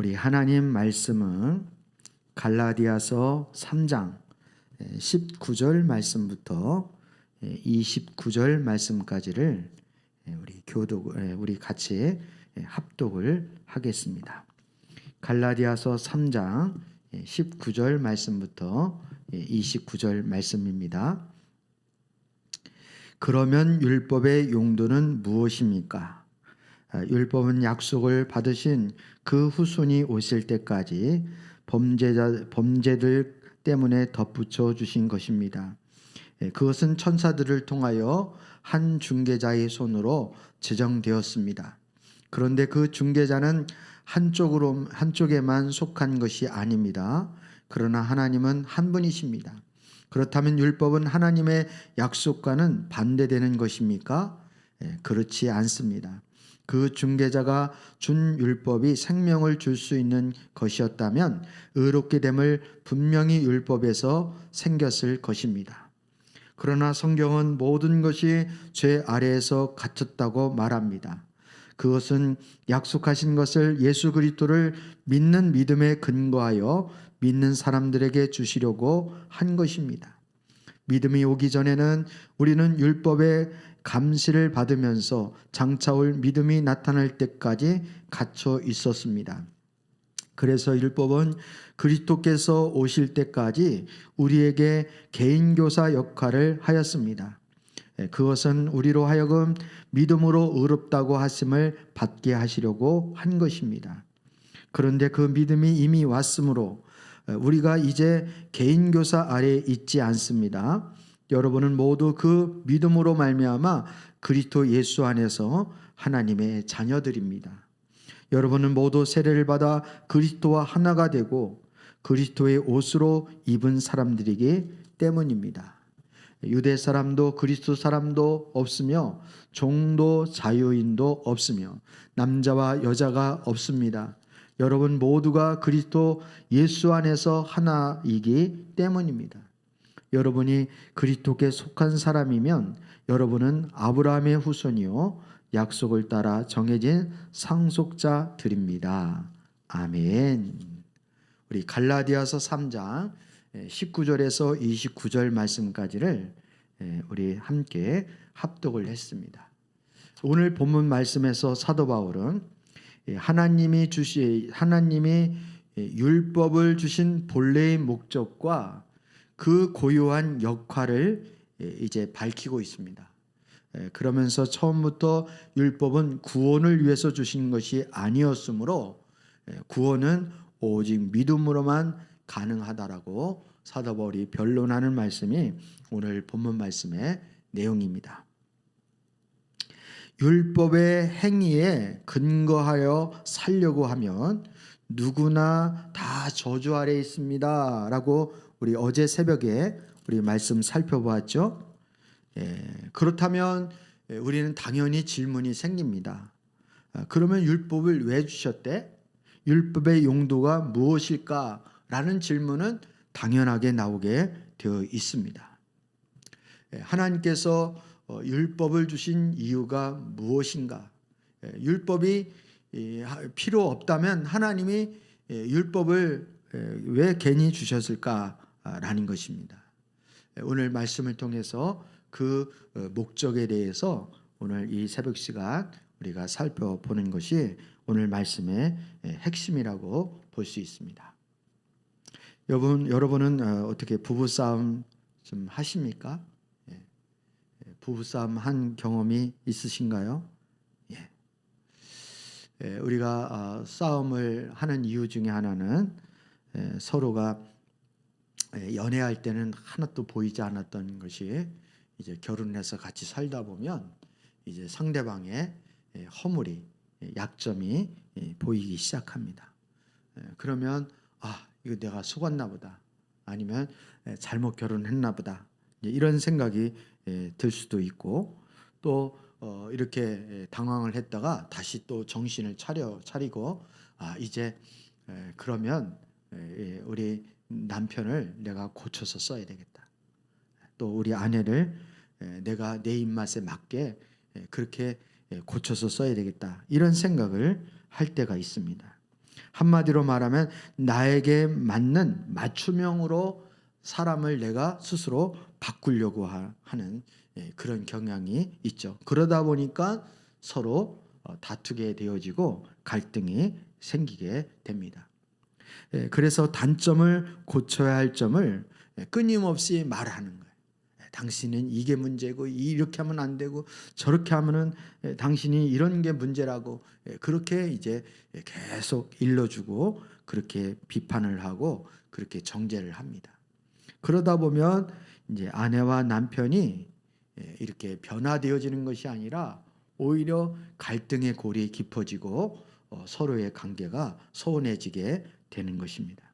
우리 하나님 말씀은 갈라디아서 3장 19절 말씀부터 29절 말씀까지를 우리 교독 우리 같이 합독을 하겠습니다. 갈라디아서 3장 19절 말씀부터 29절 말씀입니다. 그러면 율법의 용도는 무엇입니까? 아, 율법은 약속을 받으신 그 후손이 오실 때까지 범죄자 범죄들 때문에 덧붙여 주신 것입니다. 예, 그것은 천사들을 통하여 한 중개자의 손으로 제정되었습니다. 그런데 그 중개자는 한쪽으로 한쪽에만 속한 것이 아닙니다. 그러나 하나님은 한 분이십니다. 그렇다면 율법은 하나님의 약속과는 반대되는 것입니까? 예, 그렇지 않습니다. 그 중개자가 준 율법이 생명을 줄 수 있는 것이었다면 의롭게 됨을 분명히 율법에서 생겼을 것입니다. 그러나 성경은 모든 것이 죄 아래에서 갇혔다고 말합니다. 그것은 약속하신 것을 예수 그리스도를 믿는 믿음에 근거하여 믿는 사람들에게 주시려고 한 것입니다. 믿음이 오기 전에는 우리는 율법의 감시를 받으면서 장차 올 믿음이 나타날 때까지 갇혀 있었습니다. 그래서 율법은 그리스도께서 오실 때까지 우리에게 개인 교사 역할을 하였습니다. 예, 그것은 우리로 하여금 믿음으로 의롭다고 하심을 받게 하시려고 한 것입니다. 그런데 그 믿음이 이미 왔으므로 예, 우리가 이제 개인 교사 아래 있지 않습니다. 여러분은 모두 그 믿음으로 말미암아 그리스도 예수 안에서 하나님의 자녀들입니다. 여러분은 모두 세례를 받아 그리스도와 하나가 되고 그리스도의 옷으로 입은 사람들이기 때문입니다. 유대 사람도 그리스도 사람도 없으며 종도 자유인도 없으며 남자와 여자가 없습니다. 여러분 모두가 그리스도 예수 안에서 하나이기 때문입니다. 여러분이 그리스도께 속한 사람이면 여러분은 아브라함의 후손이요 약속을 따라 정해진 상속자들입니다. 아멘. 우리 갈라디아서 3장 19절에서 29절 말씀까지를 우리 함께 합독을 했습니다. 오늘 본문 말씀에서 사도 바울은 하나님이 주시 하나님이 율법을 주신 본래의 목적과 그 고유한 역할을 이제 밝히고 있습니다. 그러면서 처음부터 율법은 구원을 위해서 주신 것이 아니었으므로 구원은 오직 믿음으로만 가능하다라고 사도 바울이 변론하는 말씀이 오늘 본문 말씀의 내용입니다. 율법의 행위에 근거하여 살려고 하면 누구나 다 저주 아래 있습니다 라고 우리 어제 새벽에 우리 말씀 살펴보았죠. 예, 그렇다면 우리는 당연히 질문이 생깁니다. 아, 그러면 율법을 왜 주셨대? 율법의 용도가 무엇일까 라는 질문은 당연하게 나오게 되어 있습니다. 예, 하나님께서 어, 율법을 주신 이유가 무엇인가? 예, 율법이 필요 없다면 하나님이 율법을 왜 괜히 주셨을까라는 것입니다. 오늘 말씀을 통해서 그 어, 목적에 대해서 오늘 이 새벽 시간 우리가 살펴보는 것이 오늘 말씀의 핵심이라고 볼 수 있습니다. 여러분 여러분은 어, 어떻게 부부 싸움 좀 하십니까? 예. 부부 싸움 한 경험이 있으신가요? 예. 예, 우리가 어, 싸움을 하는 이유 중에 하나는 서로가 연애할 때는 하나도 보이지 않았던 것이 이제 결혼해서 같이 살다 보면 이제 상대방의 허물이 약점이 보이기 시작합니다. 그러면 아 이거 내가 속았나 보다 아니면 잘못 결혼했나 보다 이런 생각이 들 수도 있고 또 어, 이렇게 당황을 했다가 다시 또 정신을 차려 차리고 아 이제 그러면 우리 남편을 내가 고쳐서 써야 되겠다. 또 우리 아내를 내가 내 입맛에 맞게 그렇게 고쳐서 써야 되겠다. 이런 생각을 할 때가 있습니다. 한마디로 말하면 나에게 맞는 맞춤형으로 사람을 내가 스스로 바꾸려고 하- 하는 예, 그런 경향이 있죠. 그러다 보니까 서로 어, 다투게 되어지고 갈등이 생기게 됩니다. 예, 그래서 단점을 고쳐야 할 점을 예, 끊임없이 말하는 거예요. 예, 당신은 이게 문제고 이렇게 하면 안 되고 저렇게 하면은 예, 당신이 이런 게 문제라고 예, 그렇게 이제 예, 계속 일러주고 그렇게 비판을 하고 그렇게 정죄를 합니다. 그러다 보면 이제 아내와 남편이 예, 이렇게 변화되어지는 것이 아니라 오히려 갈등의 골이 깊어지고 어, 서로의 관계가 소원해지게 되는 것입니다.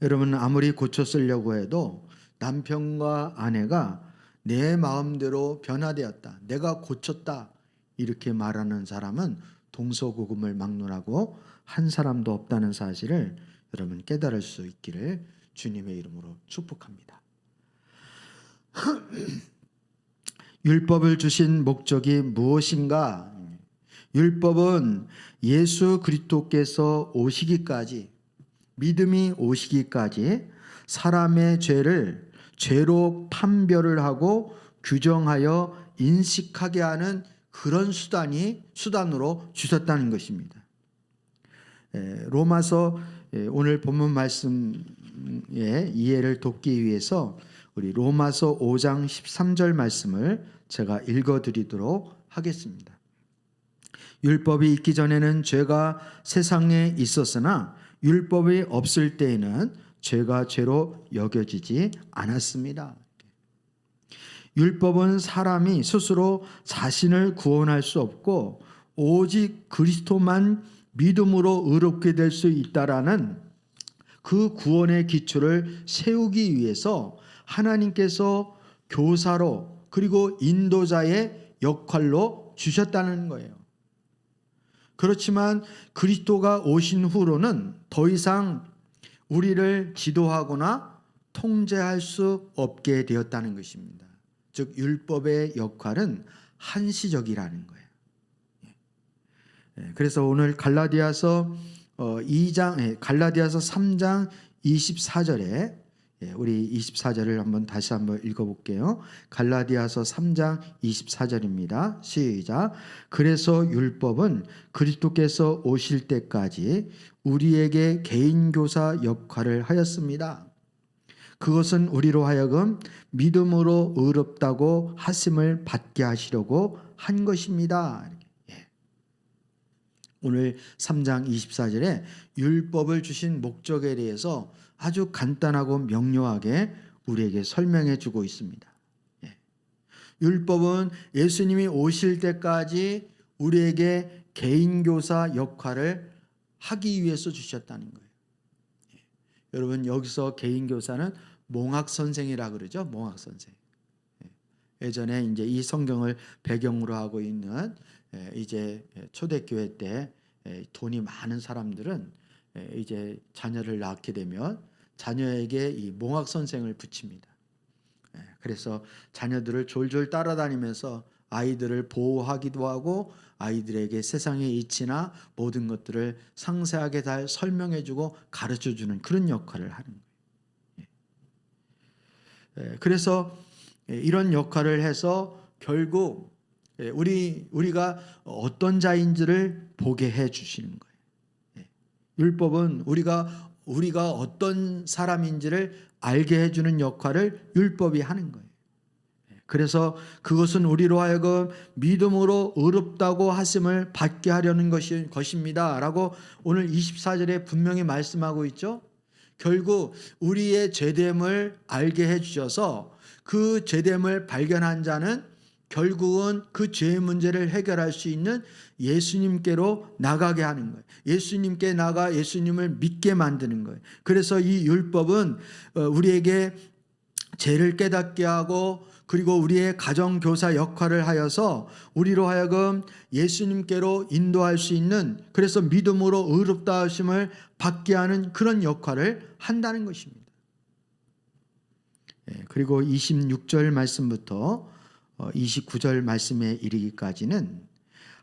여러분 아무리 고쳐 쓰려고 해도 남편과 아내가 내 마음대로 변화되었다. 내가 고쳤다. 이렇게 말하는 사람은 동서고금을 막론하고 한 사람도 없다는 사실을 여러분 깨달을 수 있기를 주님의 이름으로 축복합니다. 율법을 주신 목적이 무엇인가? 율법은 예수 그리스도께서 오시기까지 믿음이 오시기까지 사람의 죄를 죄로 판별을 하고 규정하여 인식하게 하는 그런 수단이 수단으로 주셨다는 것입니다. 에, 로마서 에, 오늘 본문 말씀 의 이해를 돕기 위해서 우리 로마서 5장 13절 말씀을 제가 읽어 드리도록 하겠습니다. 율법이 있기 전에는 죄가 세상에 있었으나 율법이 없을 때에는 죄가 죄로 여겨지지 않았습니다. 율법은 사람이 스스로 자신을 구원할 수 없고 오직 그리스도만 믿음으로 의롭게 될 수 있다라는 그 구원의 기초를 세우기 위해서 하나님께서 교사로 그리고 인도자의 역할로 주셨다는 거예요. 그렇지만 그리스도가 오신 후로는 더 이상 우리를 지도하거나 통제할 수 없게 되었다는 것입니다. 즉 율법의 역할은 한시적이라는 거예요. 예, 그래서 오늘 갈라디아서 2장 갈라디아서 3장 24절에 예, 우리 24절을 한번 다시 한번 읽어볼게요. 갈라디아서 3장 24절입니다. 시작. 그래서 율법은 그리스도께서 오실 때까지 우리에게 개인 교사 역할을 하였습니다. 그것은 우리로 하여금 믿음으로 의롭다고 하심을 받게 하시려고 한 것입니다. 예. 오늘 3장 24절에 율법을 주신 목적에 대해서 아주 간단하고 명료하게 우리에게 설명해 주고 있습니다. 예. 율법은 예수님이 오실 때까지 우리에게 개인교사 역할을 하기 위해서 주셨다는 거예요. 예. 여러분 여기서 개인교사는 몽학 선생이라 그러죠. 몽학 선생. 예. 예전에 이제 이 성경을 배경으로 하고 있는 예, 이제 초대교회 때 예, 돈이 많은 사람들은 예, 이제 자녀를 낳게 되면 자녀에게 이 몽학 선생을 붙입니다. 예, 그래서 자녀들을 졸졸 따라다니면서 아이들을 보호하기도 하고 아이들에게 세상의 이치나 모든 것들을 상세하게 다 설명해주고 가르쳐주는 그런 역할을 하는 거예요. 예. 예, 그래서 이런 역할을 해서 결국 예, 우리 우리가 어떤 자인지를 보게 해 주시는 거예요. 예. 율법은 우리가 우리가 어떤 사람인지를 알게 해 주는 역할을 율법이 하는 거예요. 예. 그래서 그것은 우리로 하여금 믿음으로 의롭다고 하심을 받게 하려는 것이 것입니다 라고 오늘 24절에 분명히 말씀하고 있죠. 결국 우리의 죄됨을 알게 해 주셔서 그 죄됨을 발견한 자는 결국은 그 죄의 문제를 해결할 수 있는 예수님께로 나가게 하는 거예요. 예수님께 나가 예수님을 믿게 만드는 거예요. 그래서 이 율법은 어, 우리에게 죄를 깨닫게 하고 그리고 우리의 가정 교사 역할을 하여서 우리로 하여금 예수님께로 인도할 수 있는 그래서 믿음으로 의롭다 하심을 받게 하는 그런 역할을 한다는 것입니다. 예, 그리고 26절 말씀부터 29절 어, 말씀에 이르기까지는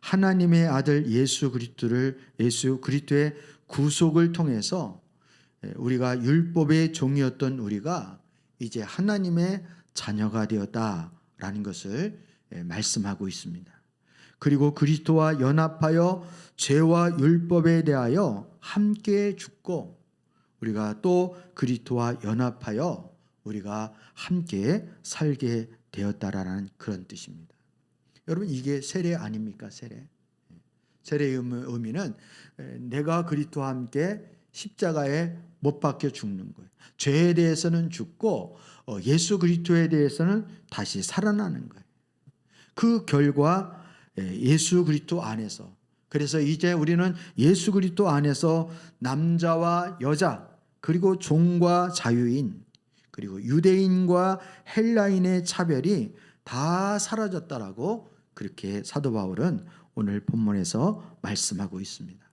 하나님의 아들 예수 그리스도를 예수 그리스도의 구속을 통해서 예, 우리가 율법의 종이었던 우리가 이제 하나님의 자녀가 되었다라는 것을 예, 말씀하고 있습니다. 그리고 그리스도와 연합하여 죄와 율법에 대하여 함께 죽고 우리가 또 그리스도와 연합하여 우리가 함께 살게 되었다라는 그런 뜻입니다. 여러분 이게 세례 아닙니까? 세례. 세례의 의미는 내가 그리스도와 함께 십자가에 못 박혀 죽는 거예요. 죄에 대해서는 죽고 어, 예수 그리스도에 대해서는 다시 살아나는 거예요. 그 결과 예수 그리스도 안에서 그래서 이제 우리는 예수 그리스도 안에서 남자와 여자 그리고 종과 자유인 그리고 유대인과 헬라인의 차별이 다 사라졌다라고 그렇게 사도 바울은 오늘 본문에서 말씀하고 있습니다.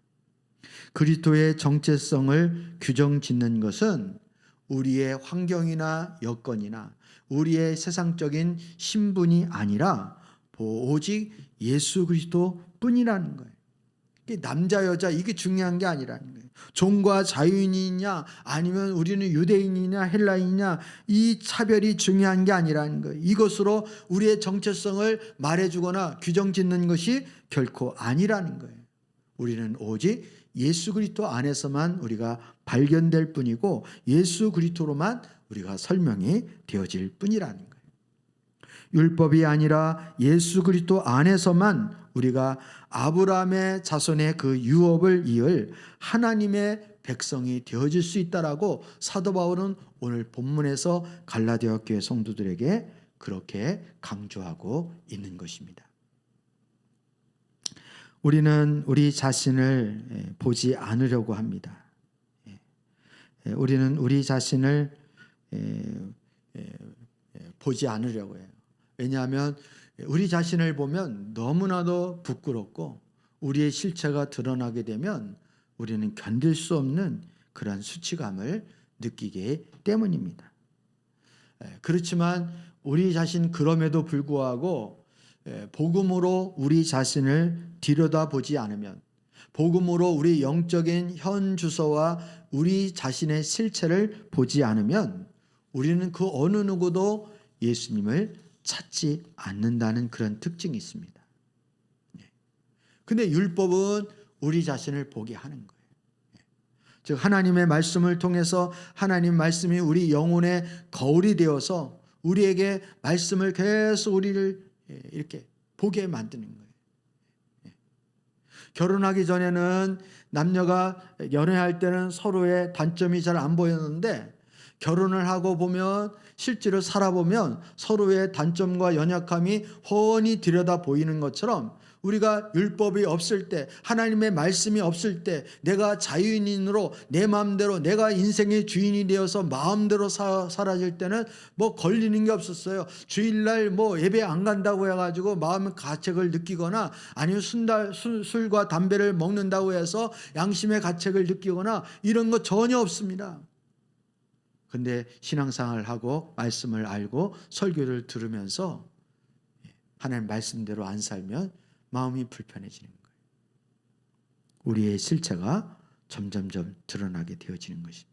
그리스도의 정체성을 규정 짓는 것은 우리의 환경이나 여건이나 우리의 세상적인 신분이 아니라 오직 예수 그리스도 뿐이라는 거예요. 남자 여자 이게 중요한 게 아니라는 거예요. 종과 자유인이냐 아니면 우리는 유대인이냐 헬라인이냐 이 차별이 중요한 게 아니라는 거예요. 이것으로 우리의 정체성을 말해주거나 규정짓는 것이 결코 아니라는 거예요. 우리는 오직 예수 그리스도 안에서만 우리가 발견될 뿐이고 예수 그리스도로만 우리가 설명이 되어질 뿐이라는 거예요. 율법이 아니라 예수 그리스도 안에서만 우리가 아브라함의 자손의 그 유업을 이을 하나님의 백성이 되어질 수 있다라고 사도 바울은 오늘 본문에서 갈라디아 교회 성도들에게 그렇게 강조하고 있는 것입니다. 우리는 우리 자신을 예, 보지 않으려고 합니다. 예. 예, 우리는 우리 자신을 보지 않으려고 해요. 왜냐하면 우리 자신을 보면 너무나도 부끄럽고 우리의 실체가 드러나게 되면 우리는 견딜 수 없는 그런 수치감을 느끼기 때문입니다. 그렇지만 우리 자신 그럼에도 불구하고 복음으로 우리 자신을 들여다보지 않으면 복음으로 우리 영적인 현 주소와 우리 자신의 실체를 보지 않으면 우리는 그 어느 누구도 예수님을 찾지 않는다는 그런 특징이 있습니다. 예. 근데 율법은 우리 자신을 보게 하는 거예요. 예. 즉 하나님의 말씀을 통해서 하나님 말씀이 우리 영혼의 거울이 되어서 우리에게 말씀을 계속 우리를 예, 이렇게 보게 만드는 거예요. 결혼하기 전에는 남녀가 연애할 때는 서로의 단점이 잘 안 보였는데 결혼을 하고 보면 실제로 살아보면 서로의 단점과 연약함이 훤히 들여다 보이는 것처럼 우리가 율법이 없을 때 하나님의 말씀이 없을 때 내가 자유인으로 내 마음대로 내가 인생의 주인이 되어서 마음대로 사, 사라질 때는 뭐 걸리는 게 없었어요. 주일날 뭐 예배 안 간다고 해가지고 마음의 가책을 느끼거나 아니면 순달, 술, 술과 담배를 먹는다고 해서 양심의 가책을 느끼거나 이런 거 전혀 없습니다. 근데 신앙생활을 하고 말씀을 알고 설교를 들으면서 하나님 말씀대로 안 살면 마음이 불편해지는 거예요. 우리의 실체가 점점점 드러나게 되어지는 것입니다.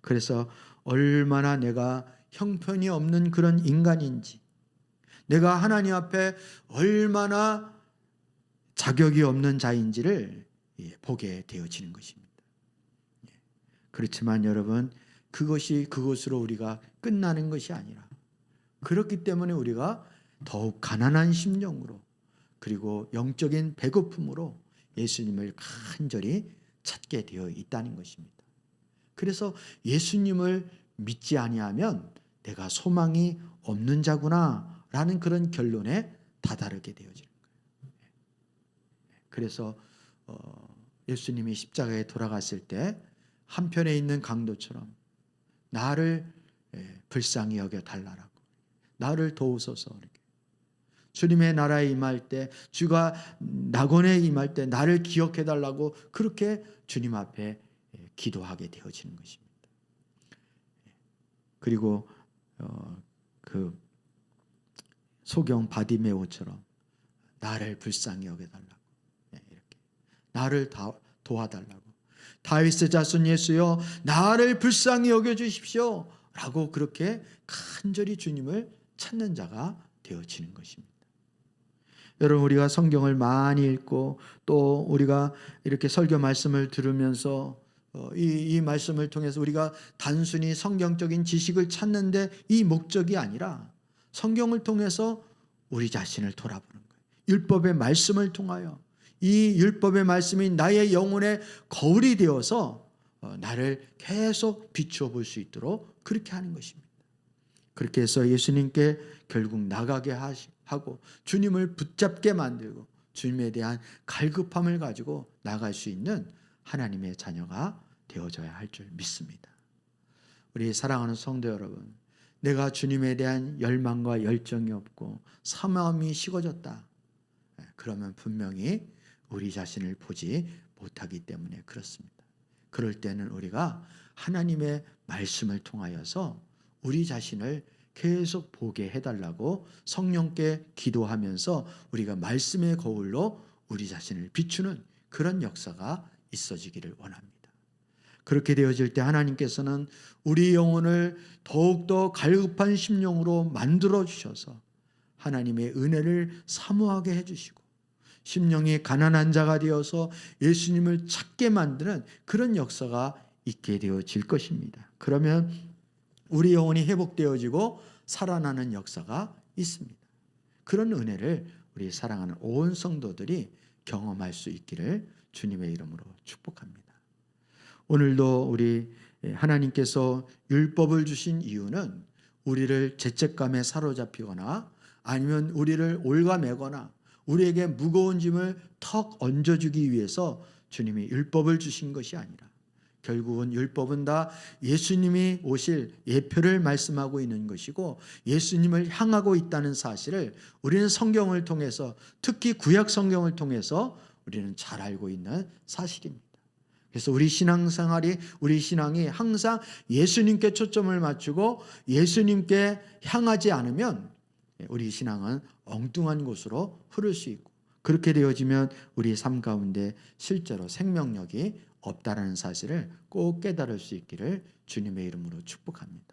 그래서 얼마나 내가 형편이 없는 그런 인간인지, 내가 하나님 앞에 얼마나 자격이 없는 자인지를 보게 되어지는 것입니다. 그렇지만 여러분 그것이 그것으로 우리가 끝나는 것이 아니라 그렇기 때문에 우리가 더욱 가난한 심령으로 그리고 영적인 배고픔으로 예수님을 간절히 찾게 되어 있다는 것입니다. 그래서 예수님을 믿지 아니하면 내가 소망이 없는 자구나라는 그런 결론에 다다르게 되어지는 거예요. 그래서 어, 예수님이 십자가에 돌아갔을 때 한편에 있는 강도처럼 나를 예, 불쌍히 여겨 달라라고 나를 도우소서 이렇게 주님의 나라에 임할 때 주가 낙원에 임할 때 나를 기억해 달라고 그렇게 주님 앞에 예, 기도하게 되어지는 것입니다. 예. 그리고 어, 그 소경 바디메오처럼 나를 불쌍히 여겨달라고 예, 이렇게 나를 다, 도와달라고 다윗의 자손 예수여 나를 불쌍히 여겨 주십시오 라고 그렇게 간절히 주님을 찾는 자가 되어지는 것입니다. 여러분 우리가 성경을 많이 읽고 또 우리가 이렇게 설교 말씀을 들으면서 어, 이, 이 말씀을 통해서 우리가 단순히 성경적인 지식을 찾는데 이 목적이 아니라 성경을 통해서 우리 자신을 돌아보는 거예요. 율법의 말씀을 통하여 이 율법의 말씀이 나의 영혼의 거울이 되어서 어, 나를 계속 비추어 볼 수 있도록 그렇게 하는 것입니다. 그렇게 해서 예수님께 결국 나가게 하고 주님을 붙잡게 만들고 주님에 대한 갈급함을 가지고 나갈 수 있는 하나님의 자녀가 되어져야 할 줄 믿습니다. 우리 사랑하는 성도 여러분, 내가 주님에 대한 열망과 열정이 없고 사마음이 식어졌다. 예, 그러면 분명히 우리 자신을 보지 못하기 때문에 그렇습니다. 그럴 때는 우리가 하나님의 말씀을 통하여서 우리 자신을 계속 보게 해달라고 성령께 기도하면서 우리가 말씀의 거울로 우리 자신을 비추는 그런 역사가 있어지기를 원합니다. 그렇게 되어질 때 하나님께서는 우리 영혼을 더욱더 갈급한 심령으로 만들어 주셔서 하나님의 은혜를 사모하게 해주시고 심령이 가난한 자가 되어서 예수님을 찾게 만드는 그런 역사가 있게 되어질 것입니다. 그러면 우리 영혼이 회복되어지고 살아나는 역사가 있습니다. 그런 은혜를 우리 사랑하는 온 성도들이 경험할 수 있기를 주님의 이름으로 축복합니다. 오늘도 우리 하나님께서 율법을 주신 이유는 우리를 죄책감에 사로잡히거나 아니면 우리를 올가매거나 우리에게 무거운 짐을 턱 얹어주기 위해서 주님이 율법을 주신 것이 아니라 결국은 율법은 다 예수님이 오실 예표를 말씀하고 있는 것이고 예수님을 향하고 있다는 사실을 우리는 성경을 통해서 특히 구약 성경을 통해서 우리는 잘 알고 있는 사실입니다. 그래서 우리 신앙생활이 우리 신앙이 항상 예수님께 초점을 맞추고 예수님께 향하지 않으면 우리 신앙은 엉뚱한 곳으로 흐를 수 있고 그렇게 되어지면 우리 삶 가운데 실제로 생명력이 없다라는 사실을 꼭 깨달을 수 있기를 주님의 이름으로 축복합니다.